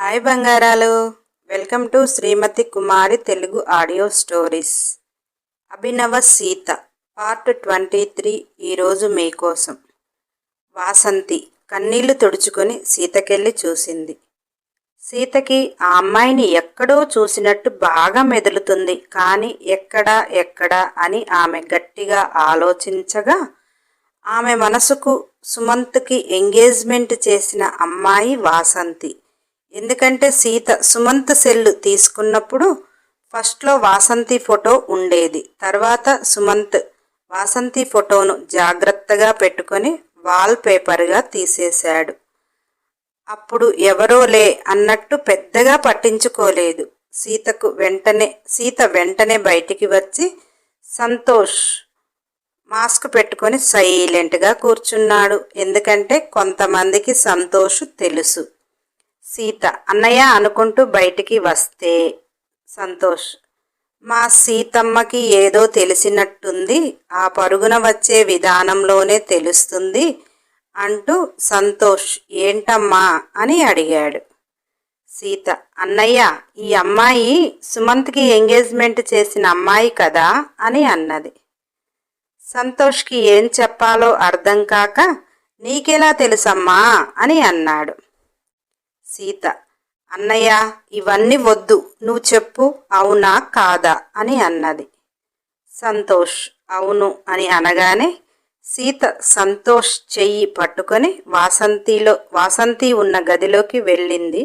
Hi బంగారాలు. Welcome to Srimathi Kumari Telugu audio stories. Abhinava Sita part twenty three ఈరోజు మీకోసం. వాసంతి కన్నీళ్ళు తుడుచుకొని సీతకెళ్ళి చూసింది. సీతకి ఆ అమ్మాయిని ఎక్కడో చూసినట్టు బాగా మెదులుతుంది. కానీ ఎక్కడా ఎక్కడా అని ఆమె గట్టిగా ఆలోచించగా ఆమె మనసుకు సుమంత్కి ఎంగేజ్మెంట్ చేసిన అమ్మాయి వాసంతి. ఎందుకంటే సీత సుమంత్ సెల్లు తీసుకున్నప్పుడు ఫస్ట్లో వాసంతి ఫోటో ఉండేది. తర్వాత సుమంత్ వాసంతి ఫోటోను జాగ్రత్తగా పెట్టుకొని వాల్ పేపర్గా తీసేశాడు. అప్పుడు ఎవరో లే అన్నట్టు పెద్దగా పట్టించుకోలేదు. సీతకు వెంటనే సీత వెంటనే బయటికి వచ్చి సంతోష్ మాస్క్ పెట్టుకొని సైలెంట్గా కూర్చున్నాడు. ఎందుకంటే కొంతమందికి సంతోష్ తెలుసు. సీత. అన్నయ్య అనుకుంటూ బయటికి వస్తే సంతోష్. మా సీతమ్మకి ఏదో తెలిసినట్టుంది. ఆ పరుగున వచ్చే విధానంలోనే తెలుస్తుంది అంటూ సంతోష్ ఏంటమ్మా అని అడిగాడు. సీత. అన్నయ్య ఈ అమ్మాయి సుమంత్కి ఎంగేజ్మెంట్ చేసిన అమ్మాయి కదా అని అన్నది. సంతోష్కి ఏం చెప్పాలో అర్థం కాక నీకెలా తెలుసమ్మా అని అన్నాడు. సీత అన్నయ్య ఇవన్నీ వద్దు. నువ్వు చెప్పు. అవునా? కాదా? అని అన్నది. సంతోష్ అవును అని అనగానే సీత సంతోష్ చెయ్యి పట్టుకొని వాసంతిలో వాసంతి ఉన్న గదిలోకి వెళ్ళింది.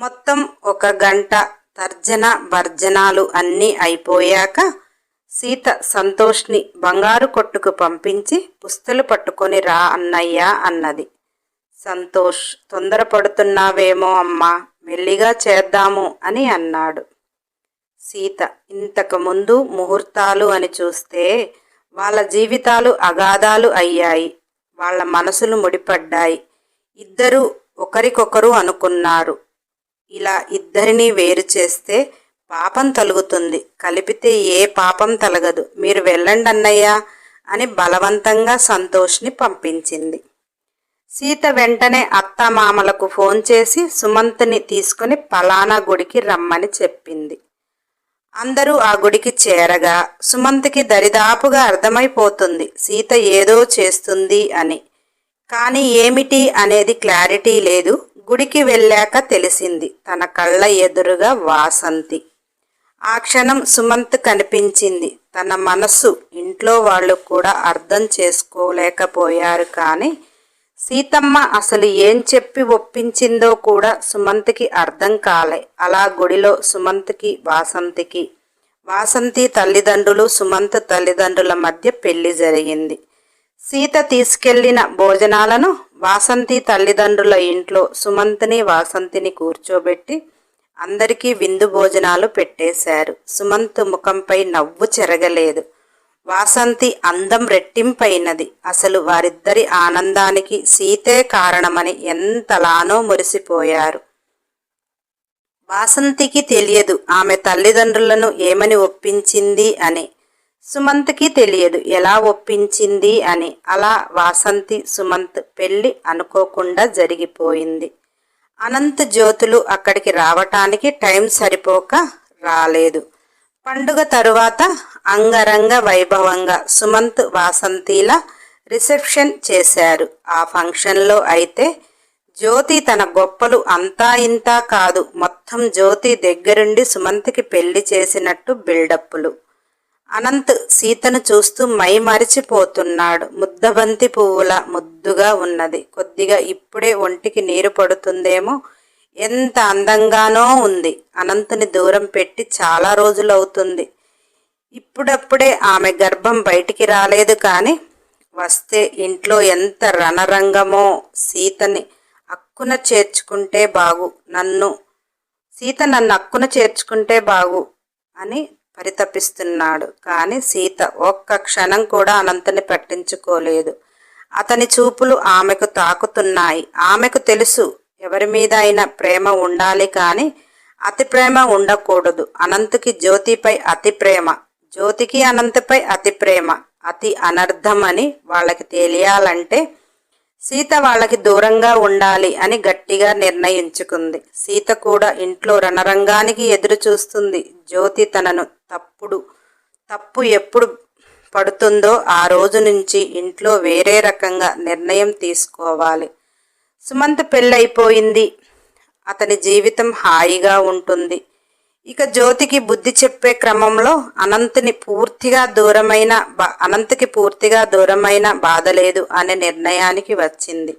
మొత్తం ఒక గంట తర్జన భర్జనాలు అన్నీ అయిపోయాక సీత సంతోష్ని బంగారు కొట్టుకు పంపించి పుస్తలు పట్టుకొని రా అన్నయ్య అన్నది. సంతోష్ తొందరపడుతున్నావేమో అమ్మా మెల్లిగా చేద్దాము అని అన్నాడు. సీత ఇంతకు ముందు ముహూర్తాలు అని చూస్తే వాళ్ళ జీవితాలు అగాధాలు అయ్యాయి. వాళ్ళ మనసులు ముడిపడ్డాయి. ఇద్దరు ఒకరికొకరు అనుకున్నారు. ఇలా ఇద్దరిని వేరు చేస్తే పాపం తలుగుతుంది. కలిపితే ఏ పాపం తలగదు. మీరు వెళ్ళండి అన్నయ్య అని బలవంతంగా సంతోష్ని పంపించింది. సీత వెంటనే అత్తమామలకు ఫోన్ చేసి సుమంత్ని తీసుకుని పలానా గుడికి రమ్మని చెప్పింది. అందరూ ఆ గుడికి చేరగా సుమంత్కి దరిదాపుగా అర్థమైపోతుంది సీత ఏదో చేస్తుంది అని. కానీ ఏమిటి అనేది క్లారిటీ లేదు గుడికి వెళ్ళాక తెలిసింది తన కళ్ళ ఎదురుగా వాసంతి. ఆ క్షణం సుమంత్ కనిపించింది తన మనస్సు ఇంట్లో వాళ్ళు కూడా అర్థం చేసుకోలేకపోయారు కానీ సీతమ్మ అసలు ఏం చెప్పి ఒప్పించిందో కూడా సుమంత్కి అర్థం కాలే. అలా గుడిలో సుమంత్కి వాసంతికి వాసంతి తల్లిదండ్రులు సుమంత్ తల్లిదండ్రుల మధ్య పెళ్ళి జరిగింది. సీత తీసుకెళ్ళిన భోజనాలను వాసంతి తల్లిదండ్రుల ఇంట్లో సుమంత్ని వాసంతిని కూర్చోబెట్టి అందరికీ విందు భోజనాలు పెట్టేశారు. సుమంత్ ముఖంపై నవ్వు చెరగలేదు. వాసంతి అందం రెట్టింపైనది. అసలు వారిద్దరి ఆనందానికి సీతే కారణమని ఎంతలానో మురిసిపోయారు. వాసంతికి తెలియదు ఆమె తల్లిదండ్రులను ఏమని ఒప్పించింది అని. సుమంత్కి తెలియదు ఎలా ఒప్పించింది అని. అలా వాసంతి సుమంత్ పెళ్ళి అనుకోకుండా జరిగిపోయింది. అనంత జ్యోతులు అక్కడికి రావటానికి టైం సరిపోక రాలేదు. పండుగ తరువాత అంగరంగ వైభవంగా సుమంత్ వాసంతిల రిసెప్షన్ చేశారు. ఆ ఫంక్షన్లో అయితే జ్యోతి తన గొప్పలు అంతా ఇంతా కాదు మొత్తం జ్యోతి దగ్గరుండి సుమంత్కి పెళ్ళి చేసినట్టు బిల్డప్పులు. అనంత్ సీతను చూస్తూ మై మరిచిపోతున్నాడు. ముద్దబంతి పువ్వుల ముద్దుగా ఉన్నది. కొద్దిగా ఇప్పుడే ఒంటికి నీరు పడుతుందేమో ఎంత అందంగానో ఉంది. అనంతుని దూరం పెట్టి చాలా రోజులవుతుంది. ఇప్పుడప్పుడే ఆమె గర్భం బయటికి రాలేదు కానీ వస్తే ఇంట్లో ఎంత రణరంగమో సీతని అక్కున చేర్చుకుంటే బాగు. నన్ను సీత నన్ను అక్కున చేర్చుకుంటే బాగు అని పరితపిస్తున్నాడు. కానీ సీత ఒక్క క్షణం కూడా అనంతని పట్టించుకోలేదు. అతని చూపులు ఆమెకు తాకుతున్నాయి. ఆమెకు తెలుసు ఎవరి మీద అయినా ప్రేమ ఉండాలి కానీ అతి ప్రేమ ఉండకూడదు. అనంతుకి జ్యోతిపై అతి ప్రేమ. జ్యోతికి అనంతపై అతి ప్రేమ అతి అనర్థమని వాళ్ళకి తెలియాలంటే సీత వాళ్ళకి దూరంగా ఉండాలి అని గట్టిగా నిర్ణయించుకుంది. సీత కూడా ఇంట్లో రణరంగానికి ఎదురు చూస్తుంది. జ్యోతి తనను తప్పుడు తప్పు ఎప్పుడు పడుతుందో ఆ రోజు నుంచి ఇంట్లో వేరే రకంగా నిర్ణయం తీసుకోవాలి. సుమంత్ పెళ్ళైపోయింది. అతని జీవితం హాయిగా ఉంటుంది. ఇక జ్యోతికి బుద్ధి చెప్పే క్రమంలో అనంతుని పూర్తిగా దూరమైన బా- అనంతకి పూర్తిగా దూరమైన బాధ లేదు అనే నిర్ణయానికి వచ్చింది.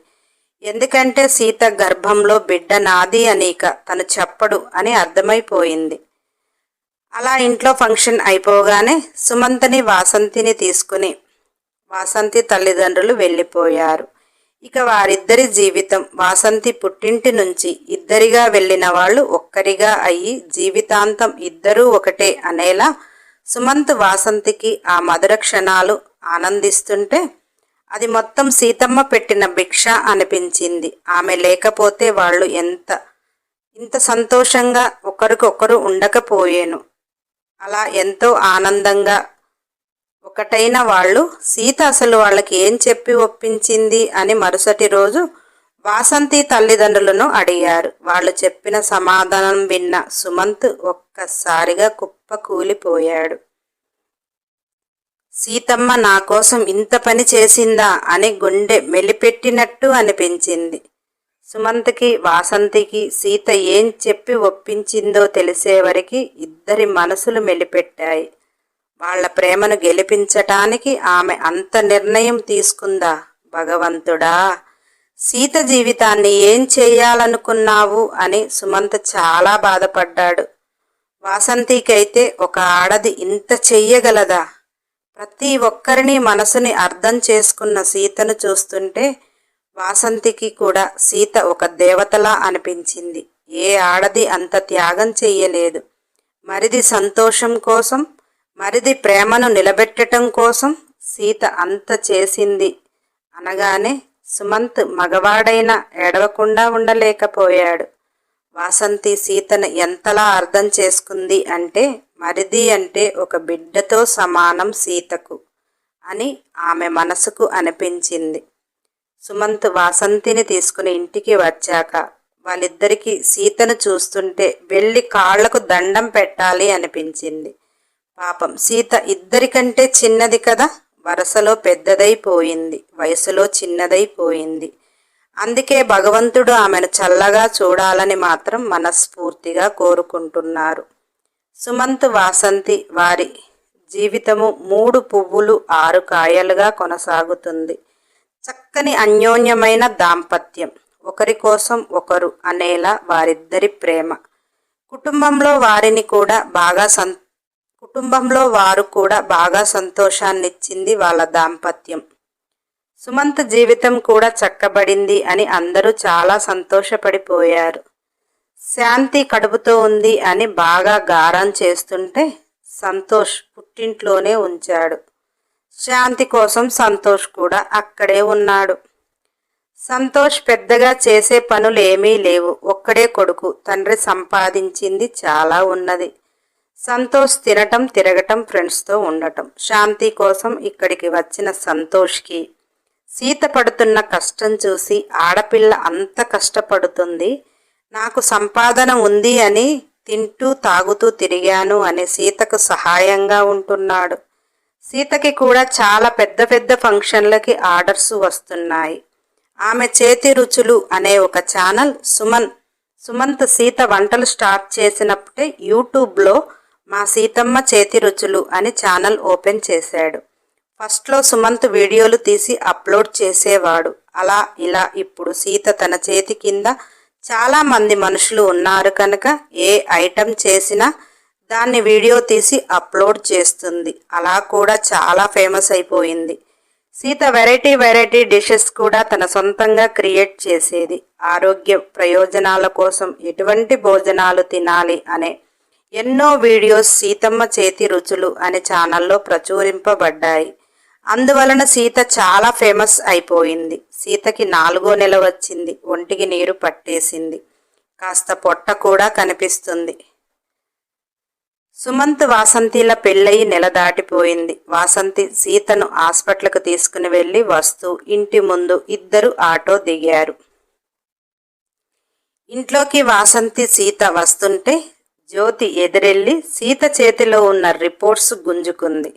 ఎందుకంటే సీత గర్భంలో బిడ్డ నాది అనిక తను చెప్పడు అని అర్థమైపోయింది. అలా ఇంట్లో ఫంక్షన్ అయిపోగానే సుమంతని వాసంతిని తీసుకుని వాసంతి తల్లిదండ్రులు వెళ్ళిపోయారు. ఇక వారిద్దరి జీవితం వాసంతి పుట్టింటి నుంచి ఇద్దరిగా వెళ్ళిన వాళ్ళు ఒక్కరిగా అయ్యి జీవితాంతం ఇద్దరూ ఒకటే అనేలా సుమంత్ వాసంతికి ఆ మధుర క్షణాలు ఆనందిస్తుంటే అది మొత్తం సీతమ్మ పెట్టిన భిక్ష అనిపించింది. ఆమె లేకపోతే వాళ్ళు ఎంత ఇంత సంతోషంగా ఒకరికొకరు ఉండకపోయేను. అలా ఎంతో ఆనందంగా ఒకటైన వాళ్ళు సీత అసలు వాళ్ళకి ఏం చెప్పి ఒప్పించింది అని మరుసటి రోజు వాసంతి తల్లిదండ్రులను అడిగారు. వాళ్ళు చెప్పిన సమాధానం విన్న సుమంత్ ఒక్కసారిగా కుప్ప కూలిపోయాడు సీతమ్మ నా కోసం ఇంత పని చేసిందా అని గుండె మెలిపెట్టినట్టు అనిపించింది. సుమంత్కి వాసంతికి సీత ఏం చెప్పి ఒప్పించిందో తెలిసేవరికి ఇద్దరి మనసులు మెలిపెట్టాయి. వాళ్ళ ప్రేమను గెలిపించటానికి ఆమె అంత నిర్ణయం తీసుకుందా? భగవంతుడా సీత జీవితాన్ని ఏం చేయాలనుకున్నావు? అని సుమంత్ చాలా బాధపడ్డాడు. వాసంతికైతే ఒక ఆడది ఇంత చెయ్యగలదా? ప్రతి ఒక్కరిని మనసుని అర్థం చేసుకున్న సీతను చూస్తుంటే వాసంతికి కూడా సీత ఒక దేవతలా అనిపించింది. ఏ ఆడది అంత త్యాగం చెయ్యలేదు. మరిది సంతోషం కోసం మరిది ప్రేమను నిలబెట్టడం కోసం సీత అంత చేసింది. అనగానే సుమంత్ మగవాడైనా ఏడవకుండా ఉండలేకపోయాడు. వాసంతి సీతను ఎంతలా అర్థం చేసుకుంది అంటే మరిది అంటే ఒక బిడ్డతో సమానం సీతకు అని ఆమె మనసుకు అనిపించింది. సుమంత్ వాసంతిని తీసుకుని ఇంటికి వచ్చాక వాళ్ళిద్దరికీ సీతను చూస్తుంటే వెళ్ళి కాళ్ళకు దండం పెట్టాలి అనిపించింది. పాపం. సీత ఇద్దరికంటే చిన్నది కదా. వరసలో పెద్దదైపోయింది. వయసులో చిన్నదైపోయింది. అందుకే భగవంతుడు ఆమెను చల్లగా చూడాలని మాత్రం మనస్ఫూర్తిగా కోరుకుంటున్నారు. సుమంత్ వాసంతి వారి జీవితము మూడు పువ్వులు ఆరు కాయలుగా కొనసాగుతుంది. చక్కని అన్యోన్యమైన దాంపత్యం. ఒకరి కోసం ఒకరు అనేలా వారిద్దరి ప్రేమ. కుటుంబంలో వారిని కూడా బాగా సంతో కుటుంబంలో వారు కూడా బాగా సంతోషాన్నిచ్చింది వాళ్ళ దాంపత్యం. సుమంత్ జీవితం కూడా చక్కబడింది అని అందరూ చాలా సంతోషపడిపోయారు. శాంతి కడుపుతో ఉంది అని బాగా గారం చేస్తుంటే సంతోష్ పుట్టింట్లోనే ఉంచాడు. శాంతి కోసం సంతోష్ కూడా అక్కడే ఉన్నాడు. సంతోష్ పెద్దగా చేసే పనులు ఏమీ లేవు. ఒక్కడే కొడుకు. తండ్రి సంపాదించింది చాలా ఉన్నది. సంతోష్ తినటం తిరగటం ఫ్రెండ్స్తో ఉండటం. శాంతి కోసం ఇక్కడికి వచ్చిన సంతోష్కి సీత పడుతున్న కష్టం చూసి ఆడపిల్ల అంత కష్టపడుతుంది. నాకు సంపాదన ఉంది అని తింటూ తాగుతూ తిరిగాను అని సీతకు సహాయంగా ఉంటున్నాడు. సీతకి కూడా చాలా పెద్ద పెద్ద ఫంక్షన్లకి ఆర్డర్స్ వస్తున్నాయి. ఆమె చేతి రుచులు అనే ఒక ఛానల్ సుమన్ సుమంత్ సీత వంటలు స్టార్ట్ చేసినప్పుడే యూట్యూబ్లో మా సీతమ్మ చేతి రుచులు అని ఛానల్ ఓపెన్ చేశాడు. ఫస్ట్లో సుమంత్ వీడియోలు తీసి అప్లోడ్ చేసేవాడు. అలా ఇలా ఇప్పుడు సీత తన చేతి కింద చాలామంది మనుషులు ఉన్నారు కనుక ఏ ఐటెం చేసినా దాన్ని వీడియో తీసి అప్లోడ్ చేస్తుంది. అలా కూడా చాలా ఫేమస్ అయిపోయింది. సీత వెరైటీ వెరైటీ డిషెస్ కూడా తన సొంతంగా క్రియేట్ చేసేది. ఆరోగ్య ప్రయోజనాల కోసం ఎటువంటి భోజనాలు తినాలి అనే ఎన్నో వీడియోస్ సీతమ్మ చేతి రుచులు అనే ఛానల్లో ప్రచురింపబడ్డాయి. అందువలన సీత చాలా ఫేమస్ అయిపోయింది. సీతకి నాలుగో నెల వచ్చింది. ఒంటికి నీరు పట్టేసింది. కాస్త పొట్ట కూడా కనిపిస్తుంది. సుమంత్ వాసంతిల పెళ్ళయి నెల దాటిపోయింది. వాసంతి సీతను హాస్పిటల్కు తీసుకుని వెళ్ళి వస్తూ ఇంటి ముందు ఇద్దరు ఆటో దిగారు. ఇంట్లోకి వాసంతి సీత వస్తుంటే జ్యోతి ఎదురెళ్ళి సీత చేతిలో ఉన్న రిపోర్ట్స్ గుంజుకుంది.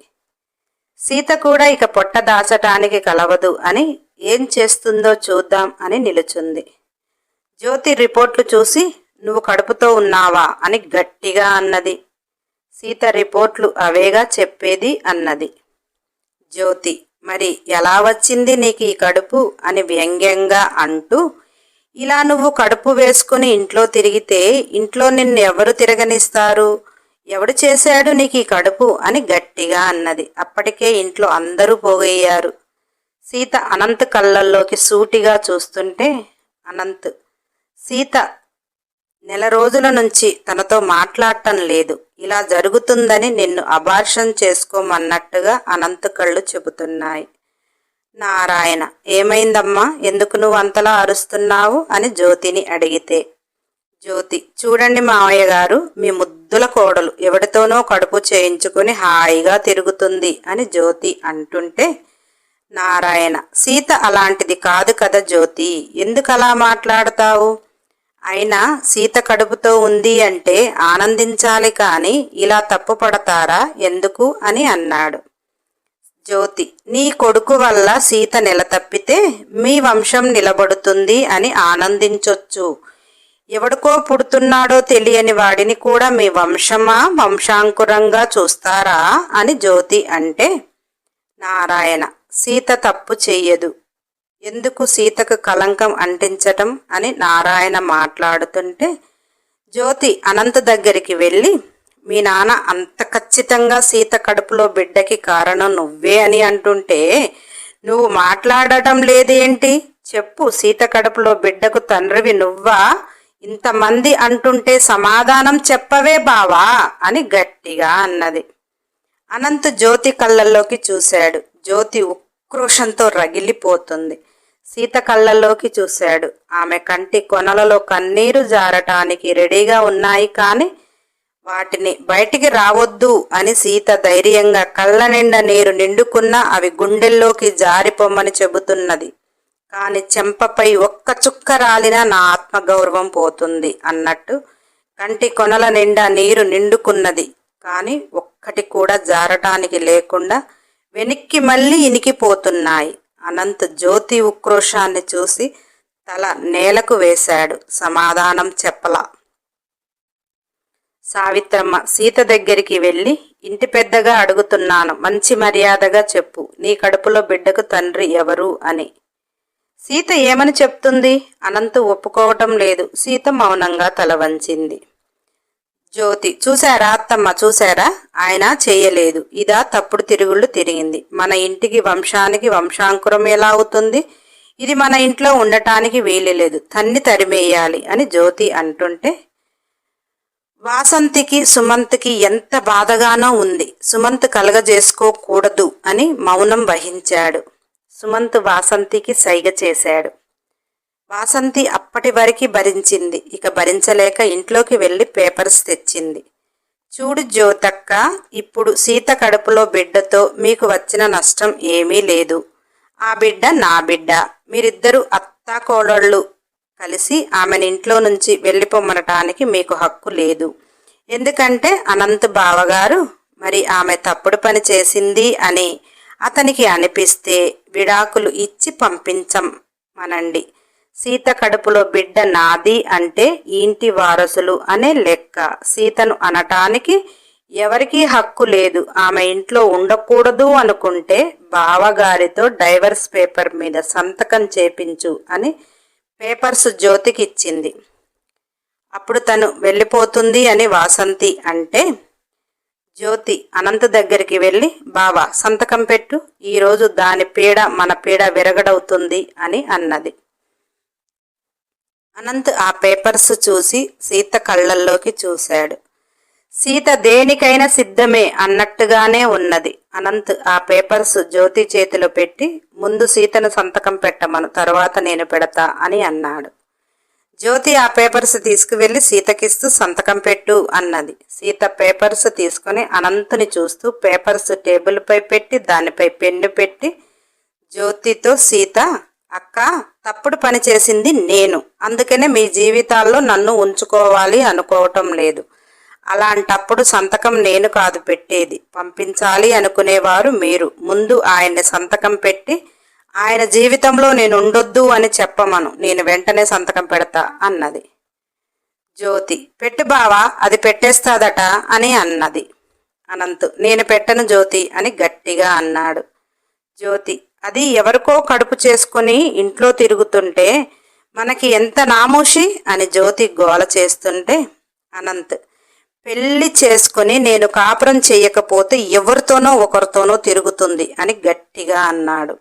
సీత కూడా ఇక పొట్ట దాచటానికి కలవదు అని ఏం చేస్తుందో చూద్దాం అని నిలుచుంది. జ్యోతి రిపోర్ట్లు చూసి నువ్వు కడుపుతో ఉన్నావా? అని గట్టిగా అన్నది. సీత రిపోర్ట్లు అవేగా చెప్పేది అన్నది. జ్యోతి మరి ఎలా వచ్చింది నీకు ఈ కడుపు? అని వ్యంగ్యంగా అంటూ ఇలా నువ్వు కడుపు వేసుకుని ఇంట్లో తిరిగితే ఇంట్లో నిన్ను ఎవరు తిరగనిస్తారు? ఎవడు చేశాడు నీకు ఈ కడుపు? అని గట్టిగా అన్నది. అప్పటికే ఇంట్లో అందరూ పోగయ్యారు. సీత అనంత్ కళ్ళల్లోకి సూటిగా చూస్తుంటే అనంత్ సీత నెల రోజుల నుంచి తనతో మాట్లాడటం లేదు. ఇలా జరుగుతుందని నిన్ను అబార్షన్ చేసుకోమన్నట్టుగా అనంత్ కళ్ళు చెబుతున్నాయి. నారాయణ ఏమైందమ్మా? ఎందుకు నువ్వు అంతలా అరుస్తున్నావు? అని జ్యోతిని అడిగితే జ్యోతి చూడండి మావయ్య గారు మీ ముద్దుల కోడలు ఎవరితోనో కడుపు చేయించుకుని హాయిగా తిరుగుతుంది అని జ్యోతి అంటుంటే నారాయణ సీత అలాంటిది కాదు కదా జ్యోతి ఎందుకలా మాట్లాడతావు? అయినా సీత కడుపుతో ఉంది అంటే ఆనందించాలి కానీ ఇలా తప్పు పడతారా ఎందుకు? అని అన్నాడు. జ్యోతి నీ కొడుకు వల్ల సీత నిలతప్పితే మీ వంశం నిలబడుతుంది అని ఆనందించొచ్చు. ఎవడికో పుడుతున్నాడో తెలియని వాడిని కూడా మీ వంశమా వంశాంకురంగా చూస్తారా అని జ్యోతి అంటే నారాయణ సీత తప్పు చెయ్యదు. ఎందుకు సీతకు కలంకం అంటించటం అని నారాయణ మాట్లాడుతుంటే జ్యోతి అనంత దగ్గరికి వెళ్ళి మీ నాన్న అంత ఖచ్చితంగా సీత కడుపులో బిడ్డకి కారణం నువ్వే అని అంటుంటే నువ్వు మాట్లాడటం లేదేంటి? చెప్పు సీత కడుపులో బిడ్డకు తండ్రివి నువ్వా? ఇంతమంది అంటుంటే సమాధానం చెప్పవే బావా? అని గట్టిగా అన్నది. అనంత్ జ్యోతి కళ్ళల్లోకి చూశాడు. జ్యోతి ఉక్రోషంతో రగిలిపోతుంది. సీత కళ్ళల్లోకి చూశాడు. ఆమె కంటి కొనలలో కన్నీరు జారటానికి రెడీగా ఉన్నాయి కానీ వాటిని బయటికి రావద్దు అని సీత ధైర్యంగా కళ్ళ నిండా నీరు నిండుకున్నా అవి గుండెల్లోకి జారిపోమ్మని చెబుతున్నది. కాని చెంపపై ఒక్క చుక్క రాలినా నా ఆత్మగౌరవం పోతుంది అన్నట్టు కంటి కొనల నిండా నీరు నిండుకున్నది. కాని ఒక్కటి కూడా జారటానికి లేకుండా వెనక్కి మళ్ళీ ఇనికిపోతున్నాయి. అనంత్ జ్యోతి ఉక్రోషాన్ని చూసి తల నేలకు వేశాడు. సమాధానం చెప్పలా. సావిత్రమ్మ సీత దగ్గరికి వెళ్ళి ఇంటి పెద్దగా అడుగుతున్నాను మంచి మర్యాదగా చెప్పు నీ కడుపులో బిడ్డకు తండ్రి ఎవరు? అని. సీత ఏమని చెప్తుంది? అనంతు ఒప్పుకోవటం లేదు. సీత మౌనంగా తల వంచింది. జ్యోతి చూశారా అత్తమ్మ చూశారా? ఆయన చేయలేదు. ఇదా తప్పుడు తిరుగుళ్ళు తిరిగింది. మన ఇంటికి వంశానికి వంశాంకురం ఎలా అవుతుంది? ఇది మన ఇంట్లో ఉండటానికి వీలులేదు తన్ని తరిమేయాలి అని జ్యోతి అంటుంటే వాసంతికి సుమంత్కి ఎంత బాధగానో ఉంది. సుమంత్ కలగజేసుకోకూడదు అని మౌనం వహించాడు. సుమంత్ వాసంతికి సైగ చేశాడు. వాసంతి అప్పటి వరకు భరించింది. ఇక భరించలేక ఇంట్లోకి వెళ్ళి పేపర్స్ తెచ్చింది. చూడు జ్యోతక్క ఇప్పుడు సీత కడుపులో బిడ్డతో మీకు వచ్చిన నష్టం ఏమీ లేదు. ఆ బిడ్డ నా బిడ్డ. మీరిద్దరూ అత్తా కోడళ్ళు కలిసి ఆమెను ఇంట్లో నుంచి వెళ్ళిపోమనటానికి మీకు హక్కు లేదు. ఎందుకంటే అనంత్ బావగారు మరి ఆమె తప్పుడు పని చేసింది అని అతనికి అనిపిస్తే విడాకులు ఇచ్చి పంపించం మనండి సీత కడుపులో బిడ్డ నాది అంటే ఇంటి వారసులు అనే లెక్క. సీతను అనటానికి ఎవరికీ హక్కు లేదు. ఆమె ఇంట్లో ఉండకూడదు అనుకుంటే బావగారితో డైవర్స్ పేపర్ మీద సంతకం చేపించు అని పేపర్స్ జ్యోతికి ఇచ్చింది అప్పుడు తను వెళ్ళిపోతుంది అని వాసంతి అంటే జ్యోతి అనంత దగ్గరికి వెళ్ళి బావా సంతకం పెట్టు ఈరోజు దాని పీడ మన పీడ విరగడవుతుంది అని అన్నది. అనంత్ ఆ పేపర్స్ చూసి సీత కళ్ళల్లోకి చూశాడు. సీత దేనికైనా సిద్ధమే అన్నట్టుగానే ఉన్నది. అనంత్ ఆ పేపర్స్ జ్యోతి చేతిలో పెట్టి ముందు సీతను సంతకం పెట్టమను తర్వాత నేను పెడతా అని అన్నాడు. జ్యోతి ఆ పేపర్స్ తీసుకువెళ్ళి సీతకిస్తూ సంతకం పెట్టు అన్నది. సీత పేపర్స్ తీసుకొని అనంతుని చూస్తూ పేపర్స్ టేబుల్పై పెట్టి దానిపై పెన్ను పెట్టి జ్యోతితో సీత అక్క తప్పుడు పని చేసింది నేను. అందుకనే మీ జీవితాల్లో నన్ను ఉంచుకోవాలి అనుకోవటం లేదు. అలాంటప్పుడు సంతకం నేను కాదు పెట్టేది. పంపించాలి అనుకునేవారు మీరు. ముందు ఆయన్ని సంతకం పెట్టి ఆయన జీవితంలో నేను ఉండొద్దు అని చెప్పమను. నేను వెంటనే సంతకం పెడతా అన్నది. జ్యోతి పెట్టు బావా అది పెట్టేస్తాదట అని అన్నది. అనంత్ నేను పెట్టను జ్యోతి అని గట్టిగా అన్నాడు. జ్యోతి అది ఎవరికో కడుపు చేసుకుని ఇంట్లో తిరుగుతుంటే మనకి ఎంత నామోషి అని జ్యోతి గోల చేస్తుంటే అనంత్ పెళ్ళి చేసుకుని నేను కాపురం చేయకపోతే ఎవరితోనో ఒకరితోనో తిరుగుతుంది అని గట్టిగా అన్నాడు.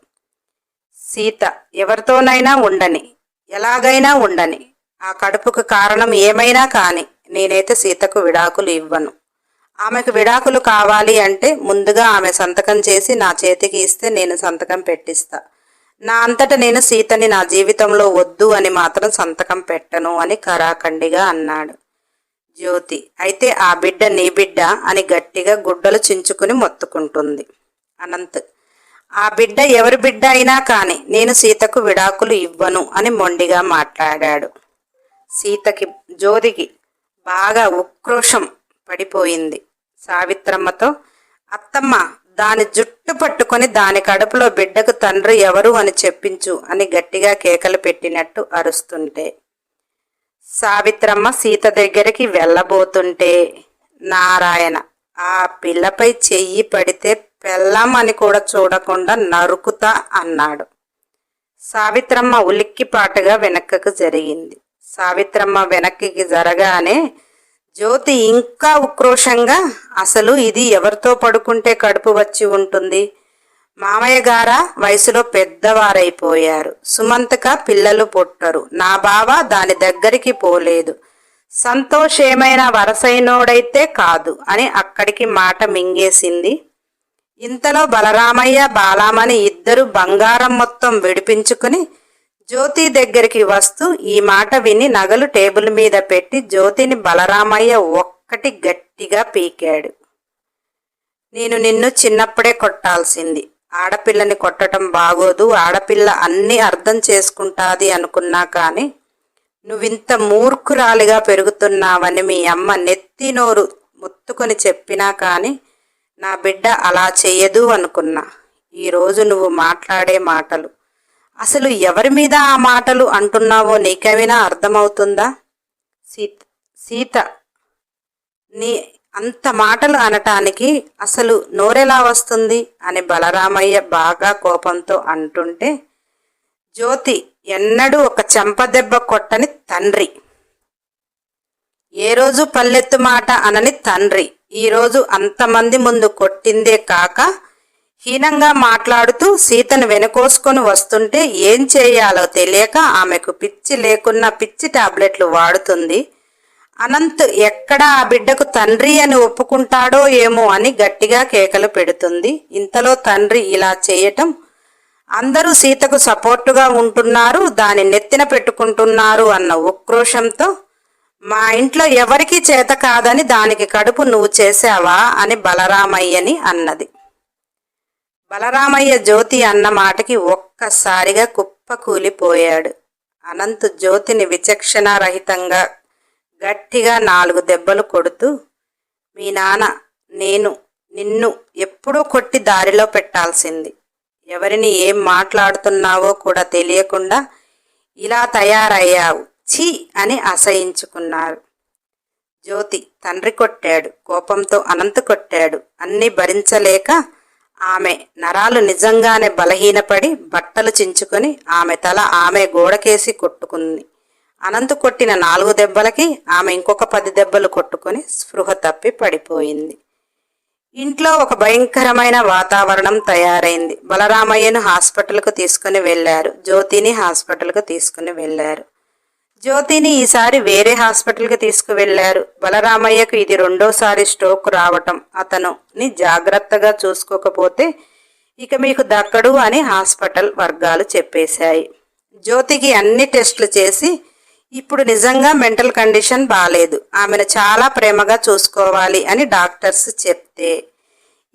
సీత ఎవరితోనైనా ఉండని ఎలాగైనా ఉండని ఆ కడుపుకు కారణం ఏమైనా కాని నేనైతే సీతకు విడాకులు ఇవ్వను. ఆమెకు విడాకులు కావాలి అంటే ముందుగా ఆమె సంతకం చేసి నా చేతికి ఇస్తే నేను సంతకం పెట్టిస్తా. నా అంతట నేను సీతని నా జీవితంలో వద్దు అని మాత్రం సంతకం పెట్టను అని కరాఖండిగా అన్నాడు. జ్యోతి. అయితే ఆ బిడ్డ నీ బిడ్డ అని గట్టిగా గుడ్డలు చించుకుని మొత్తుకుంటుంది. అనంత్. ఆ బిడ్డ ఎవరి బిడ్డ అయినా కానీ నేను సీతకు విడాకులు ఇవ్వను అని మొండిగా మాట్లాడాడు. సీతకి జ్యోతికి బాగా ఉక్రోషం పడిపోయింది. సావిత్రమ్మతో అత్తమ్మ దాని జుట్టు పట్టుకొని దాని కడుపులో బిడ్డకు తండ్రి ఎవరు అని చెప్పించు అని గట్టిగా కేకలు పెట్టినట్టు అరుస్తుంటే సావిత్రమ్మ సీత దగ్గరికి వెళ్ళబోతుంటే నారాయణ ఆ పిల్లపై చెయ్యి పడితే పెళ్ళమని కూడా చూడకుండా నరుకుతా అన్నాడు. సావిత్రమ్మ ఉలిక్కిపాటుగా వెనక్కకు జరిగింది. సావిత్రమ్మ వెనక్కి జరగానే జ్యోతి ఇంకా ఉక్రోషంగా? అసలు ఇది ఎవరితో పడుకుంటే కడుపు వచ్చి ఉంటుంది? మామయ్య గారా వయసులో పెద్దవారైపోయారు. సుమంతక పిల్లలు పుట్టరు. నా బావ దాని దగ్గరికి పోలేదు. సంతోషేమైన వరసైనోడైతే కాదు అని అక్కడికి మాట మింగేసింది. ఇంతలో బలరామయ్య బాలామని ఇద్దరు బంగారం మొత్తం విడిపించుకుని జ్యోతి దగ్గరికి వస్తూ ఈ మాట విని నగలు టేబుల్ మీద పెట్టి జ్యోతిని బలరామయ్య ఒక్కటి గట్టిగా పీకాడు. నేను నిన్ను చిన్నప్పుడే కొట్టాల్సింది. ఆడపిల్లని కొట్టడం బాగోదు. ఆడపిల్ల అన్నీ అర్థం చేసుకుంటాది అనుకున్నా కానీ నువ్వింత మూర్ఖురాలిగా పెరుగుతున్నావని మీ అమ్మ నెత్తి నోరు ముత్తుకొని చెప్పినా కానీ నా బిడ్డ అలా చెయ్యదు అనుకున్నా. ఈరోజు నువ్వు మాట్లాడే మాటలు. అసలు ఎవరి మీద ఆ మాటలు అంటున్నావో నీకేమైనా అర్థమవుతుందా? సీత సీత నీ అంత మాటలు అనటానికి అసలు నోరెలా వస్తుంది అని బలరామయ్య బాగా కోపంతో అంటుంటే జ్యోతి ఎన్నడూ ఒక చెంపదెబ్బ కొట్టని తండ్రి. ఏ రోజు పల్లెత్తు మాట అనని తండ్రి. ఈరోజు అంతమంది ముందు కొట్టిందే కాక హీనంగా మాట్లాడుతూ సీతను వెనుకోసుకొని వస్తుంటే ఏం చేయాలో తెలియక ఆమెకు పిచ్చి లేకున్నా పిచ్చి టాబ్లెట్లు వాడుతుంది. అనంత్ ఎక్కడ ఆ బిడ్డకు తండ్రి అని ఒప్పుకుంటాడో ఏమో అని గట్టిగా కేకలు పెడుతుంది. ఇంతలో తండ్రి ఇలా చేయటం అందరూ సీతకు సపోర్టుగా ఉంటున్నారు దాని నెత్తిన పెట్టుకుంటున్నారు అన్న ఉక్రోషంతో మా ఇంట్లో ఎవరికీ చేత కాదని దానికి కడుపు నువ్వు చేశావా అని బలరామయ్యని అన్నది. బలరామయ్య జ్యోతి అన్న మాటకి ఒక్కసారిగా కుప్ప కూలిపోయాడు అనంత్ జ్యోతిని విచక్షణారహితంగా గట్టిగా నాలుగు దెబ్బలు కొడుతూ మీ నాన్న నేను నిన్ను ఎప్పుడూ కొట్టి దారిలో పెట్టాల్సింది. ఎవరిని ఏం మాట్లాడుతున్నావో కూడా తెలియకుండా ఇలా తయారయ్యావు. ఛీ! అని అసహించుకున్నారు. జ్యోతి తండ్రి కొట్టాడు కోపంతో అనంత కొట్టాడు. అన్నీ భరించలేక ఆమె నరాలు నిజంగానే బలహీనపడి బట్టలు చించుకొని ఆమె తల ఆమె గోడకేసి కొట్టుకుంది. అనంత్ కొట్టిన నాలుగు దెబ్బలకి ఆమె ఇంకొక పది దెబ్బలు కొట్టుకొని స్పృహ తప్పి పడిపోయింది. ఇంట్లో ఒక భయంకరమైన వాతావరణం తయారైంది. బలరామయ్యను హాస్పిటల్కు తీసుకుని వెళ్ళారు. జ్యోతిని హాస్పిటల్కు తీసుకుని వెళ్ళారు. జ్యోతిని ఈసారి వేరే హాస్పిటల్కి తీసుకువెళ్ళారు బలరామయ్యకు ఇది రెండోసారి స్ట్రోక్ రావటం అతనుని జాగ్రత్తగా చూసుకోకపోతే ఇక మీకు దక్కడు అని హాస్పిటల్ వర్గాలు చెప్పేశాయి. జ్యోతికి అన్ని టెస్టులు చేసి ఇప్పుడు నిజంగా మెంటల్ కండిషన్ బాగాలేదు ఆమెను చాలా ప్రేమగా చూసుకోవాలి అని డాక్టర్స్ చెప్తే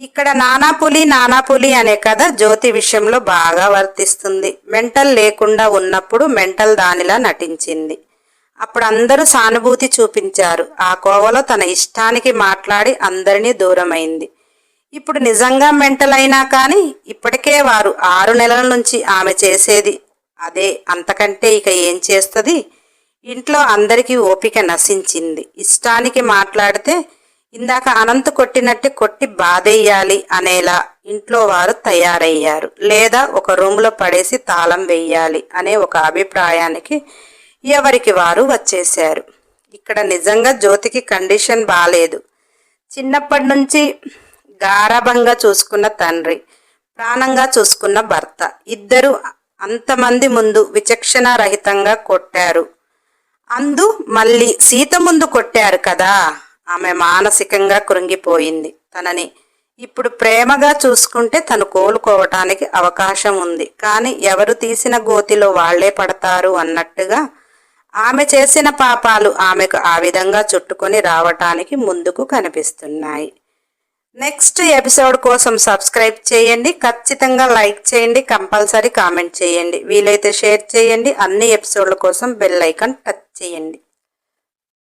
ఇక్కడ నానాపులి నానాపులి అనే కథ జ్యోతి విషయంలో బాగా వర్తిస్తుంది. మెంటల్ లేకుండా ఉన్నప్పుడు మెంటల్ దానిలా నటించింది. అప్పుడు అందరూ సానుభూతి చూపించారు. ఆ కోవలో తన ఇష్టానికి మాట్లాడి అందరినీ దూరమైంది. ఇప్పుడు నిజంగా మెంటల్ అయినా కానీ ఇప్పటికే వారు ఆరు నెలల నుంచి ఆమె చేసేది అదే. అంతకంటే ఇక ఏం చేస్తుంది? ఇంట్లో అందరికీ ఓపిక నశించింది. ఇష్టానికి మాట్లాడితే ఇందాక అనంత కొట్టినట్టు కొట్టి బాధేయాలి అనేలా ఇంట్లో వారు తయారయ్యారు. లేదా ఒక రూమ్లో పడేసి తాళం వేయాలి అనే ఒక అభిప్రాయానికి ఎవరికి వారు వచ్చేశారు. ఇక్కడ నిజంగా జ్యోతికి కండిషన్ బాలేదు. చిన్నప్పటి నుంచి గారాభంగా చూసుకున్న తండ్రి ప్రాణంగా చూసుకున్న భర్త. ఇద్దరు అంతమంది ముందు విచక్షణ రహితంగా కొట్టారు. అందు మళ్ళీ సీత ముందు కొట్టారు కదా. ఆమె మానసికంగా కృంగిపోయింది. తనని ఇప్పుడు ప్రేమగా చూసుకుంటే తను కోలుకోవటానికి అవకాశం ఉంది. కానీ ఎవరు తీసిన గోతిలో వాళ్ళే పడతారు అన్నట్టుగా ఆమె చేసిన పాపాలు ఆమెకు ఆ విధంగా చుట్టుకొని రావటానికి ముందుకు కనిపిస్తున్నాయి. నెక్స్ట్ ఎపిసోడ్ కోసం సబ్స్క్రైబ్ చేయండి ఖచ్చితంగా లైక్ చేయండి కంపల్సరీ కామెంట్ చేయండి. వీలైతే షేర్ చేయండి అన్ని ఎపిసోడ్ల కోసం బెల్ ఐకాన్ టచ్ చేయండి.